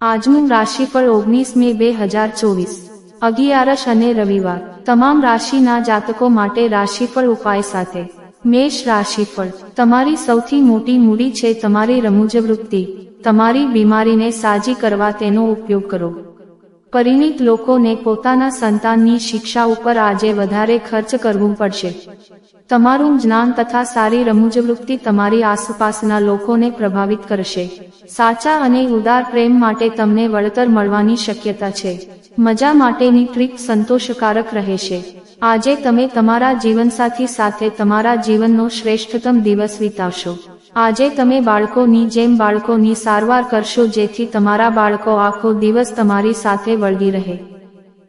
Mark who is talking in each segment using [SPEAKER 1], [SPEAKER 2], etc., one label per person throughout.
[SPEAKER 1] આજનું રાશિફળ ઓગણીસ મે બે હજાર ચોવીસ. અગિયારસ અને રવિવાર. તમામ રાશિના જાતકો માટે રાશિફળ ઉપાય સાથે. મેષ રાશિફળ. તમારી સૌથી મોટી મૂડી છે તમારી રમૂજ વૃત્તિ. તમારી બીમારીને સાજી કરવા તેનો ઉપયોગ કરો. પરિણીત લોકોને પોતાના સંતાનની શિક્ષા ઉપર આજે વધારે ખર્ચ કરવું પડશે. તમારું જ્ઞાન તથા સારી રમૂજ વૃત્તિ તમારી આસપાસના લોકોને પ્રભાવિત કરશે. સાચા અને ઉદાર પ્રેમ માટે તમને વળતર મળવાની શક્યતા છે. મજા માટેની ટ્રીપ સંતોષકારક રહેશે. આજે તમે તમારા જીવનસાથી સાથે તમારા જીવનનો શ્રેષ્ઠતમ દિવસ વિતાવશો. આજે તમે બાળકોની જેમ બાળકોની સારવાર કરશો જેથી તમારા બાળકો આખો દિવસ તમારી સાથે વળગી રહે.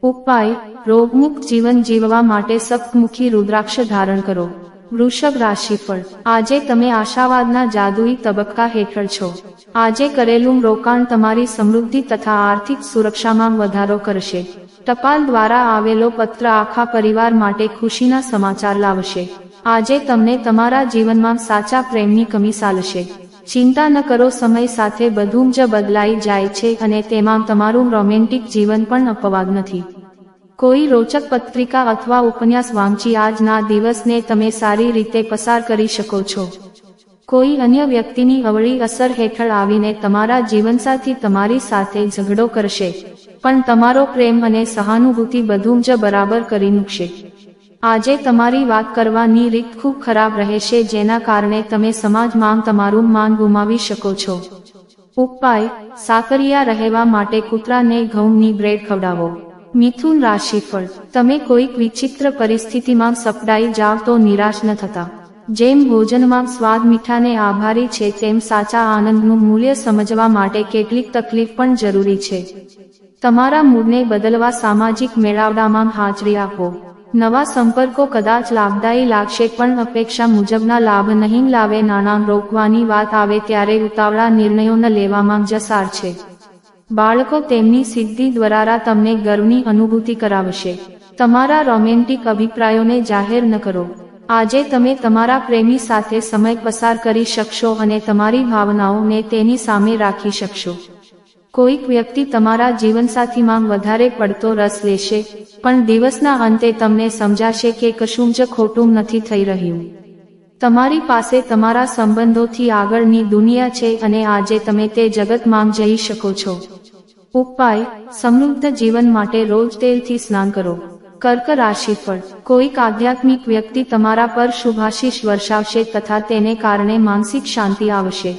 [SPEAKER 1] ઉપાય, રોગમુક્ત જીવન જીવવા માટે સપ્તમુખી રુદ્રાક્ષ ધારણ કરો. વૃષભ રાશિફળ. આજે તમે આશાવાદના જાદુઈ તબક્કા હેઠળ છો. આજે કરેલું રોકાણ તમારી સમૃદ્ધિ તથા આર્થિક સુરક્ષામાં વધારો કરશે. ટપાલ દ્વારા આવેલો પત્ર આખા પરિવાર માટે ખુશીના સમાચાર લાવશે. આજે તમને તમારા જીવનમાં સાચા પ્રેમની કમી ચાલશે ચિંતા ન કરો, સમય સાથે બધું જ બદલાઈ જાય છે અને તેમાં તમારું રોમેન્ટિક જીવન પણ અપવાદ નથી. કોઈ રોચક પત્રિકા અથવા ઉપન્યાસ વાંચી આજના દિવસને તમે સારી રીતે પસાર કરી શકો છો. કોઈ અન્ય વ્યક્તિની અવળી અસર હેઠળ આવીને તમારા જીવનસાથી તમારી સાથે ઝઘડો કરશે. પણ તમારો પ્રેમ અને સહાનુભૂતિ બધું જ બરાબર કરી મૂકશે. આજે તમારી વાત કરવાની રીત ખૂબ ખરાબ રહેશે, જેના કારણે તમે સમાજમાં તમારું માન ગુમાવી શકો છો. ઉપાય, સાકરિયા રહેવા માટે કૂતરાને ઘઉંની બ્રેડ ખવડાવો. મિથુન રાશિફળ તમે કોઈક વિચિત્ર પરિસ્થિતિમાં સપડાઈ જાવ તો નિરાશ ન થતા. જેમ ભોજનમાં સ્વાદ મીઠાને આભારી છે, તેમ સાચા આનંદનું મૂલ્ય સમજવા માટે કેટલીક તકલીફ પણ જરૂરી છે. તમારા મૂડને બદલવા સામાજિક મેળાવડામાં હાજરી આપો. નવા સંપર્કો કદાચ લાભદાયી લાગશે, પણ અપેક્ષા મુજબના લાભ નહીં લાવે નાણાં રોકવાની વાત આવે ત્યારે ઉતાવળા નિર્ણયો ન લેવામાં જસાર છે. બાળકો તેમની સિદ્ધિ દ્વારા તમને ગર્વની અનુભૂતિ કરાવશે. તમારા રોમેન્ટિક અભિપ્રાયોને જાહેર ન કરો. આજે તમે તમારા પ્રેમી સાથે સમય પસાર કરી શકશો અને તમારી ભાવનાઓને તેની સામે રાખી શકશો. કોઈક વ્યક્તિ તમારા જીવનસાથીમાં વધારે પડતો રસ લેશે, પણ દિવસના અંતે તમને સમજાશે કે કશું જ ખોટું નથી થઈ રહ્યું. તમારી પાસે તમારા સંબંધોથી આગળની દુનિયા છે અને આજે તમે તે જગતમાં જઈ શકો છો. ઉપાય, સમૃદ્ધ જીવન માટે રોજ તેલથી સ્નાન કરો. કર્ક રાશિફળ, કોઈક આધ્યાત્મિક વ્યક્તિ તમારા પર શુભાશીષ વર્ષાવશે તથા તેને કારણે માનસિક શાંતિ આવશે.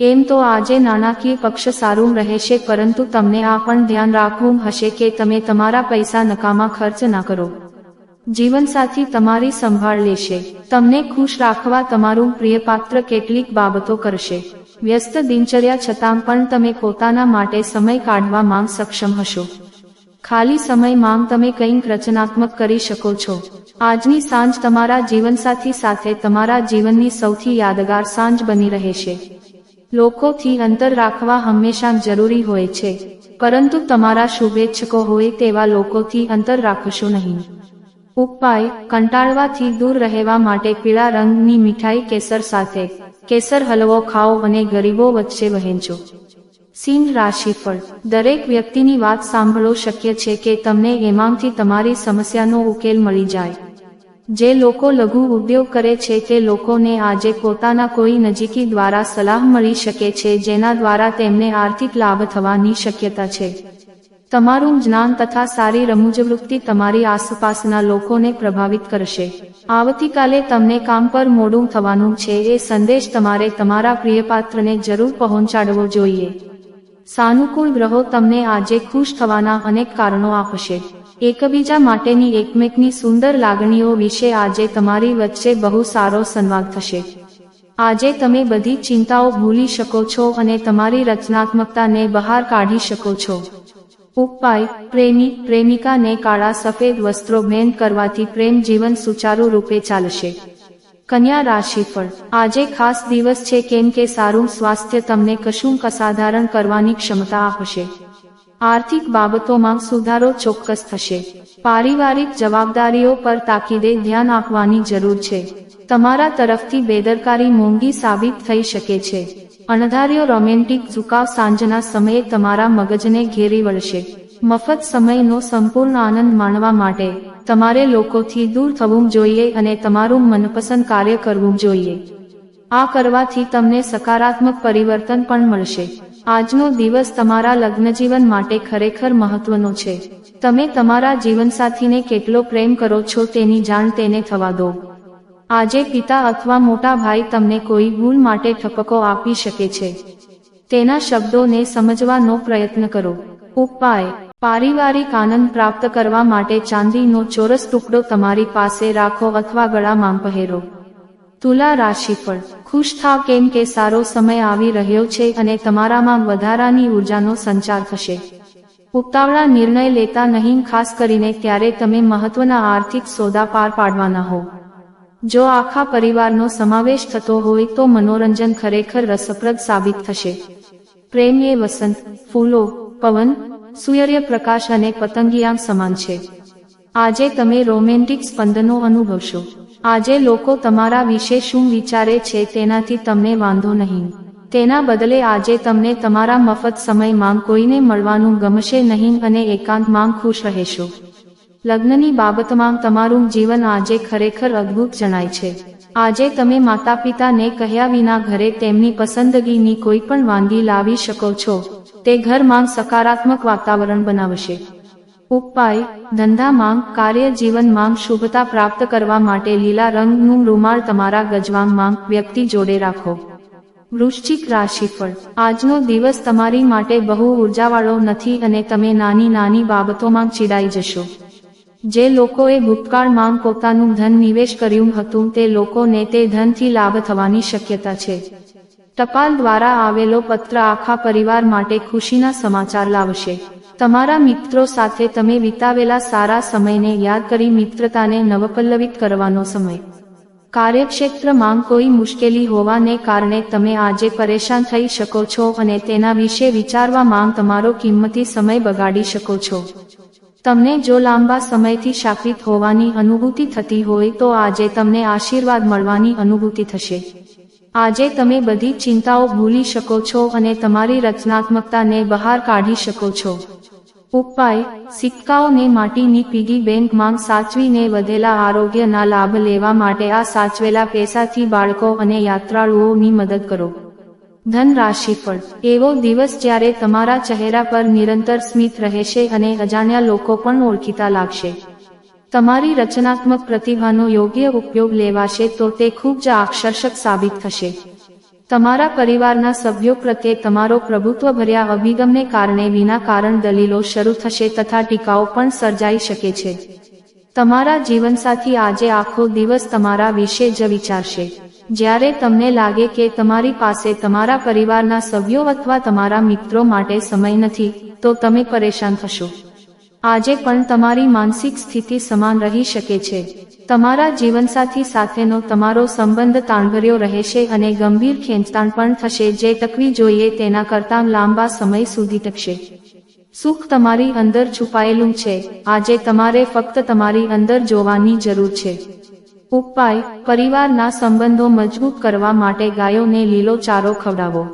[SPEAKER 1] એમ તો આજે નાણાકીય પક્ષ સારું રહેશે, પરંતુ તમને આ પણ ધ્યાન રાખવું હશે કે તમે તમારા પૈસા નકામા ખર્ચ ના કરો. જીવનસાથી તમારી સંભાળ લેશે. તમને ખુશ રાખવા તમારું પ્રિય પાત્ર કેટલીક બાબતો કરશે. વ્યસ્ત દિનચર્યા છતાં પણ તમે પોતાના માટે સમય કાઢવા માંગ સક્ષમ હશો. ખાલી સમય માંગ તમે કંઈક રચનાત્મક કરી શકો છો. આજની સાંજ તમારા જીવનસાથી સાથે તમારા જીવનની સૌથી યાદગાર સાંજ બની રહેશે. લોકોથી અંતર રાખવા હંમેશા જરૂરી હોય છે. પરંતુ તમારા શુભેચ્છકો હોય તેવા લોકોથી અંતર રાખશો નહીં. ઉપાય, કંટાળવાથી દૂર રહેવા માટે પીળા રંગની મીઠાઈ કેસર સાથે. કેસર હલવો ખાઓ અને ગરીબો વચ્ચે વહેંચો. સિંહ રાશિફળ. દરેક વ્યક્તિની વાત સાંભળો શક્ય છે કે તમને એમાંથી તમારી સમસ્યાનો ઉકેલ મળી જાય. જે લોકો લઘુ ઉદ્યોગ કરે છે તે લોકોને આજે પોતાના કોઈ નજીકી દ્વારા સલાહ મળી શકે છે જેના દ્વારા તેમને આર્થિક લાભ થવાની શક્યતા છે. તમારું જ્ઞાન તથા સારી રમૂજવૃત્તિ તમારી આસપાસના લોકોને પ્રભાવિત કરશે. આવતીકાલે તમને કામ પર મોડું થવાનું છે એ સંદેશ તમારે તમારા પ્રિયપાત્રને જરૂર પહોંચાડવો જોઈએ. સાનુકૂળ ગ્રહો તમને આજે ખુશ થવાના અનેક કારણો આપશે. એકબીજા માટેની એકમેકની સુંદર લાગણીઓ વિશે આજે તમારી વચ્ચે બહુ સારો સંવાદ થશે. આજે તમે બધી ચિંતાઓ ભૂલી શકો છો અને તમારી રચનાત્મકતાને બહાર કાઢી શકો છો. ઉપાય, પ્રેમી, પ્રેમિકાને કાળા સફેદ વસ્ત્રો ભેન કરવાથી પ્રેમ જીવન સુચારુ રૂપે ચાલશે. કન્યા રાશિફળ. આજે ખાસ દિવસ છે કેમ કે સારું સ્વાસ્થ્ય તમને કશું અસાધારણ કરવાની ક્ષમતા આપશે. આર્થિક બાબતોમાં સુધારો ચોક્કસ થશે. પારિવારિક જવાબદારીઓ પર તાકીદે ધ્યાન આપવાની જરૂર છે. તમારા તરફથી બેદરકારી મોંઘી સાબિત થઈ શકે છે. અણધાર્યો રોમેન્ટિક ઝુકાવ સાંજના સમયે તમારા મગજને ઘેરી વળશે. મફત સમયનો સંપૂર્ણ આનંદ માણવા માટે તમારે લોકોથી દૂર થવું જોઈએ અને તમારું મનપસંદ કાર્ય કરવું જોઈએ. આ કરવાથી તમને સકારાત્મક પરિવર્તન પણ મળશે. આજનો દિવસ તમારા લગ્નજીવન માટે ખરેખર મહત્વનો છે. તમે તમારા જીવનસાથીને કેટલો પ્રેમ કરો છો તેની જાણ તેને થવા દો. આજે પિતા અથવા મોટા ભાઈ તમને કોઈ ભૂલ માટે ઠપકો આપી શકે છે. તેના શબ્દોને સમજવાનો પ્રયત્ન કરો. ઉપાય. પારિવારિક આનંદ પ્રાપ્ત કરવા માટે ચાંદીનો ચોરસ ટુકડો તમારી પાસે રાખો અથવા ગળામાં પહેરો. તુલા રાશિફળ. ખુશ થાવ કેમ કે સારો સમય આવી રહ્યો છે અને તમારામાં વધારાની ઉર્જાનો સંચાર થશે. ઉતાવળા નિર્ણય લેતા નહીં, ખાસ કરીને ત્યારે તમે મહત્વના આર્થિક સોદા પાર પાડવાના હો. જો આખા પરિવારનો સમાવેશ થતો હોય તો મનોરંજન ખરેખર રસપ્રદ સાબિત થશે. પ્રેમ એ વસંત, ફૂલો, પવન સૂર્યપ્રકાશ અને પતંગિયા સમાન છે. આજે તમે રોમેન્ટિક સ્પંદનો અનુભવશો. આજે લોકો તમારા વિશે શું વિચારે છે તેનાથી તમને વાંધો નહીં. તેના બદલે આજે તમને તમારા મફત સમયમાં કોઈને મળવાનું ગમશે નહીં અને એકાંતમાં ખુશ રહેશો. લગ્નની બાબતમાં તમારું જીવન આજે ખરેખર અદ્ભુત જણાય છે. આજે તમે માતા પિતાને કહ્યા વિના ઘરે તેમની પસંદગીની કોઈ પણ વાનગી લાવી શકો છો. તે ઘરમાં સકારાત્મક વાતાવરણ બનાવશે. ઉપાય, ધંધા માંગ, કાર્ય જીવન માંગ, શુભતા પ્રાપ્ત કરવા માટે લીલા રંગનું રૂમાલ તમારા ગજવામ માંગ, વ્યક્તિ જોડે રાખો. વૃશ્ચિક રાશિફળ. આજનો દિવસ તમારી માટે બહુ ઉર્જાવાળો નથી અને તમે નાની નાની બાબતોમાં ચીડાઈ જશો. જે લોકોએ ભૂતકાળમાં પોતાનું ધન નિવેશ કર્યું હતું તે લોકોને તે ધનથી લાભ થવાની શક્યતા છે. ટપાલ દ્વારા આવેલો પત્ર આખા પરિવાર માટે ખુશીના સમાચાર લાવશે. તમારા મિત્રો સાથે તમે વિતાવેલા સારા સમયને યાદ કરી મિત્રતાને નવપલ્લવિત કરવાનો સમય. કાર્યક્ષેત્રમાં કોઈ મુશ્કેલી હોવાને કારણે તમે આજે પરેશાન થઈ શકો છો અને તેના વિશે વિચારવા માંગ તમારો કિંમતી સમય બગાડી શકો છો. તમને જો લાંબા સમયથી શાપિત હોવાની અનુભૂતિ થતી હોય તો આજે તમને આશીર્વાદ મળવાની અનુભૂતિ થશે. આજે તમે બધી ચિંતાઓ ભૂલી શકો છો અને તમારી રચનાત્મકતાને બહાર કાઢી શકો છો. ઉપાય, સિક્કાઓને માટીની પીગી બેંકમાં સાચવીને વધેલા આરોગ્યના લાભ લેવા માટે આ સાચવેલા પૈસાથી બાળકો અને યાત્રાળુઓની મદદ કરો. ધન પર એવો દિવસ જ્યારે તમારા ચહેરા પર નિરંતર સ્મિત રહેશે અને અજાણ્યા લોકો પણ ઓળખીતા લાગશે. તમારી રચનાત્મક પ્રતિભાનો યોગ્ય ઉપયોગ લેવાશે તો તે ખૂબ જ આકર્ષક સાબિત થશે. તમારા પરિવારના સભ્યો પ્રત્યે તમારો પ્રભુત્વભર્યા અભિગમને કારણે વિના કારણ દલીલો શરૂ થશે તથા ટીકાઓ પણ સર્જાઈ શકે છે. તમારા જીવનસાથી આજે આખો દિવસ તમારા વિશે જ વિચારશે. જ્યારે તમને લાગે કે તમારી પાસે તમારા પરિવારના સભ્યો અથવા તમારા મિત્રો માટે સમય નથી, તો તમે પરેશાન થશો. આજે પણ તમારી માનસિક સ્થિતિ સમાન રહી શકે છે. તમારા જીવનસાથી સાથેનો તમારો સંબંધ તાણભર્યો રહેશે અને ગંભીર ખેંચતાણ પણ થશે જે ટકવી જોઈએ તેના કરતાં લાંબા સમય સુધી ટકશે. સુખ તમારી અંદર છુપાયેલું છે. આજે તમારે ફક્ત તમારી અંદર જોવાની જરૂર છે. ઉપાય, પરિવારના સંબંધો મજબૂત કરવા માટે ગાયોને લીલો ચારો ખવડાવો.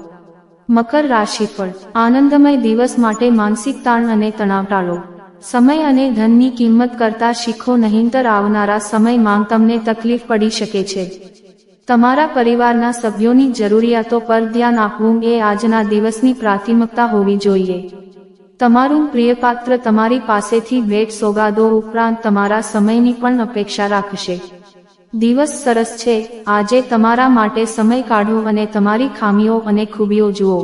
[SPEAKER 1] મકર રાશિ પર આનંદમય દિવસ માટે માનસિક તાણ અને તણાવ ટાળો. સમય અને ધનની કિંમત કરતા શીખો નહીંતર આવનારા સમયમાં તમને તકલીફ પડી શકે છે. તમારા પરિવારના સભ્યોની જરૂરિયાતો પર ધ્યાન આપવું એ આજના દિવસની પ્રાથમિકતા હોવી જોઈએ. તમારું પ્રિયપાત્ર તમારી પાસેથી ભેટ સોગાદો ઉપરાંત તમારા સમયની પણ અપેક્ષા રાખશે. દિવસ સરસ છે, આજે તમારા માટે સમય કાઢો અને તમારી ખામીઓ અને ખૂબીઓ જુઓ.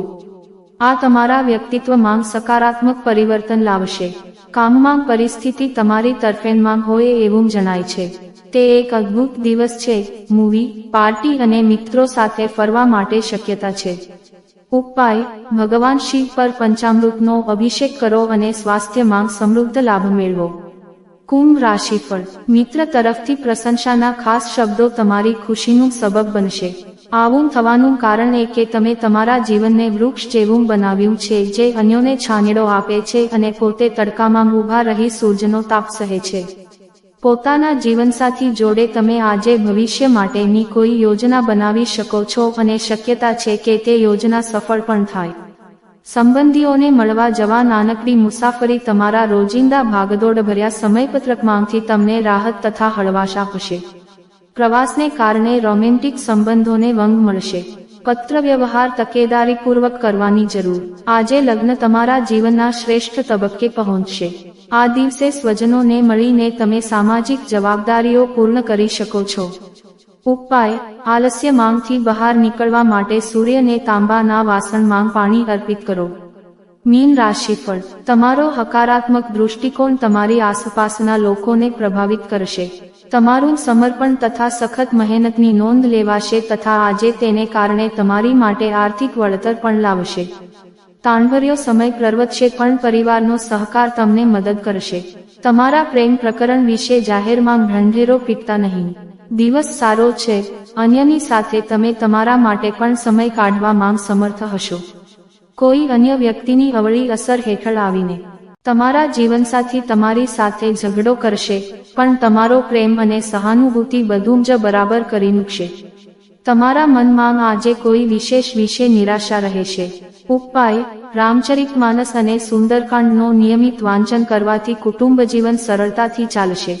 [SPEAKER 1] આ તમારા વ્યક્તિત્વમાં સકારાત્મક પરિવર્તન લાવશે. કામમાં પરિસ્થિતિ તમારી તરફેણમાં હોય એવું જણાય છે. તે એક અદ્ભુત દિવસ છે, મૂવી, પાર્ટી અને મિત્રો સાથે ફરવા માટે શક્યતા છે. ઉપાય, ભગવાન શિવ પર પંચામૃતનો અભિષેક કરો અને સ્વાસ્થ્યમાં સમૃદ્ધ લાભ મેળવો. કુંભ રાશિફળ, મિત્ર તરફથી પ્રશંસાના ખાસ શબ્દો તમારી ખુશીનું સબબ બનશે. આવું થવાનું કારણ એ કે તમે તમારા જીવનને વૃક્ષ જેવું બનાવ્યું છે, જે અન્યોને છાનેડો આપે છે અને પોતે તડકામાં ઊભા રહી સૂરજનો તાપ સહે છે. પોતાના જીવનસાથી જોડે તમે આજે ભવિષ્ય માટેની કોઈ યોજના બનાવી શકો છો અને શક્યતા છે કે તે યોજના સફળ પણ થાય. સંબંધીઓને મળવા જવા નાનકડી મુસાફરી તમારા રોજિંદા ભાગદોડ ભર્યા સમયપત્રકમાંથી તમને રાહત તથા હળવાશ આપશે પ્રવાસને કારણે રોમેન્ટિક સંબંધોને વંગ મળશે. પત્ર વ્યવહાર તકેદારીપૂર્વક કરવાની જરૂર. આજે લગ્ન તમારા જીવનના શ્રેષ્ઠ તબક્કે પહોંચશે. આ દિવસે સ્વજનોને મળીને તમે સામાજિક જવાબદારીઓ પૂર્ણ કરી શકો છો. ઉપાય, આલસ્ય માંગથી બહાર નીકળવા માટે સૂર્યને તાંબાના વાસણમાં પાણી અર્પિત કરો. મીન રાશિફળ, તમારો હકારાત્મક દૃષ્ટિકોણ તમારી આસપાસના લોકોને પ્રભાવિત કરશે. તમારું સમર્પણ તથા સખત મહેનતની નોંધ લેવાશે તથા આજે તેને કારણે તમારી માટે આર્થિક વળતર પણ લાવશે. તાણભર્યો સમય પ્રવર્તશે પણ પરિવારનો સહકાર તમને મદદ કરશે. તમારા પ્રેમ પ્રકરણ વિશે જાહેરમાં ઢંઢેરો પીકતા નહીં. દિવસ સારો છે, અન્યની સાથે તમે તમારા માટે પણ સમય કાઢવામાં સમર્થ હશો. કોઈ અન્ય વ્યક્તિની અવળી અસર હેઠળ આવીને તમારા જીવનસાથી તમારી સાથે ઝઘડો કરશે, પણ તમારો પ્રેમ અને સહાનુભૂતિ બધું જ બરાબર કરી મૂકશે. તમારા મનમાં આજે કોઈ વિશેષ વિશે નિરાશા રહેશે. ઉપાય, રામચરિત માનસ અને સુંદરકાંડનો નિયમિત વાંચન કરવાથી કુટુંબ જીવન સરળતાથી ચાલશે.